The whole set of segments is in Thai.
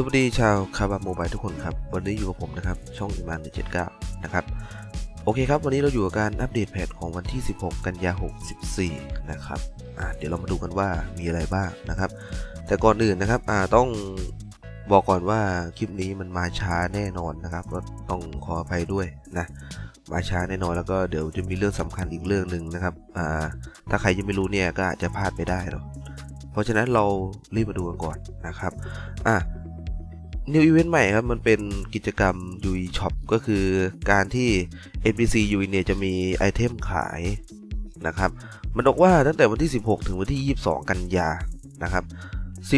สวัสดีชาวคาบาโมบายทุกคนครับ วันนี้อยู่กับผมนะครับ ช่องอิมาน179 นะครับ โอเคครับ วันนี้เราอยู่กับการอัปเดตแพทของวันที่ 16 กันยา64 นะครับเดี๋ยวเรามาดูกันว่ามีอะไรบ้างนะครับ แต่ก่อนอื่นนะครับต้องบอกก่อนว่าคลิปนี้มันมาช้าแน่นอนนะครับก็ต้องขออภัยด้วยนะมาช้าแน่นอนแล้วก็เดี๋ยวจะมีเรื่องสำคัญอีกเรื่องหนึ่งนะครับถ้าใครยังไม่รู้เนี่ยก็อาจจะพลาดไปได้เนาะเพราะฉะนั้นเรารีบมาดูกันก่อนนะครับอะ New Event ใหม่ครับ มันเป็นกิจกรรม UI Shop ก็คือการที่ NPC UI เนี่ยจะมีไอเทมขายนะครับ มันบอกว่าตั้งแต่วันที่ 16 ถึงวันที่ 22 กันยานะครับ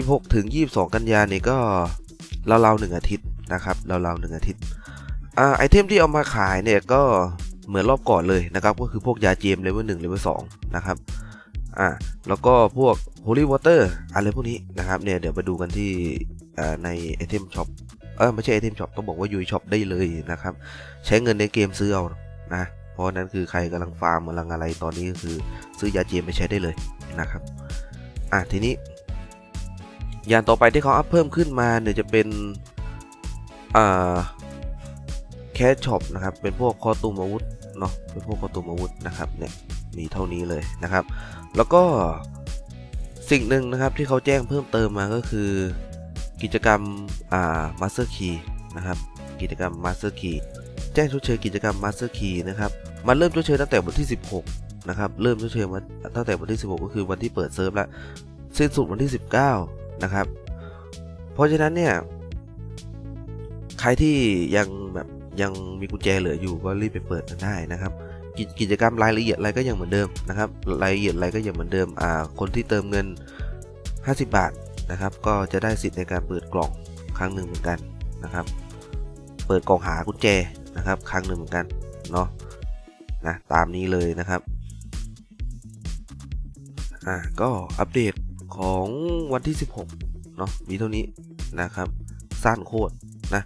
16 ถึง 22 กันยานี่ก็ราวๆหนึ่งอาทิตย์นะครับราวๆหนึ่งอาทิตย์อไอเทมที่เอามาขายเนี่ยก็เหมือนรอบก่อนเลยนะครับ ก็คือพวกยาเจมเลเวล1เลเวล2นะครับอ่าแล้วก็พวก Holy Water อะไรพวกนี้นะครับเนี่ยเดี๋ยวไปดูกันที่ ในไอเทมช็อปเออไม่ใช่ไอเทมช็อปต้องบอกว่ายูช็อปได้เลยนะครับ ใช้เงินในเกมซื้อเอานะเพราะนั้นคือใครกำลังฟาร์มกำลังอะไรตอนนี้ก็คือซื้อยาเจมไปใช้ได้เลยนะครับอะทีนี้อย่างต่อไปที่เขาอัพเพิ่มขึ้นมาเนี่ยจะเป็นอ่าแคชช็อปนะครับเป็นพวกคอตูมอาวุธเนาะเป็นพวกคอตูมอาวุธนะครับเนี่ยมีเท่านี้เลยนะครับ แล้วก็สิ่งหนึ่งนะครับที่เขาแจ้งเพิ่มเติมมาก็คือ กิจกรรมอ่า Master Key นะครับ กิจกรรม Master Key แจ้งชดเชยกิจกรรม Master Key นะครับมันเริ่มชดเชยตั้งแต่วันที่ 16 นะครับ เริ่มชดเชยมาตั้งแต่วันที่ 16 ก็คือวันที่เปิดเซิร์ฟแล้วสิ้นสุดวันที่ 19 นะครับ เพราะฉะนั้นเนี่ย ใครที่ยังแบบยังมีกุญแจเหลืออยู่ก็รีบไปเปิดกันได้นะครับกิจกิจกรรมรายละเอียดอะไรก็ยังเหมือนเดิมนะครับ รายละเอียดอะไรก็ยังเหมือนเดิมอ่าคนที่เติมเงิน 50 บาท นะครับ ก็จะได้สิทธิ์ในการเปิดกล่องครั้งหนึ่งเหมือนกันนะครับ เปิดกล่องหากุญแจนะครับ ครั้งหนึ่งเหมือนกันเนาะนะตามนี้เลยนะครับอะก็อัปเดตของวันที่ 16เนาะมีเท่านี้นะครับ สั้นโคตรนะ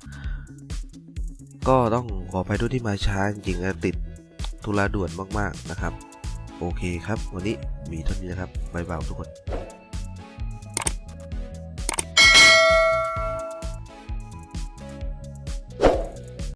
ก็ต้องขออภัยด้วยที่มาช้าจริงๆติดธุระด่วนมากๆนะครับ โอเคครับ วันนี้มีเท่านี้นะครับบายบายทุกคน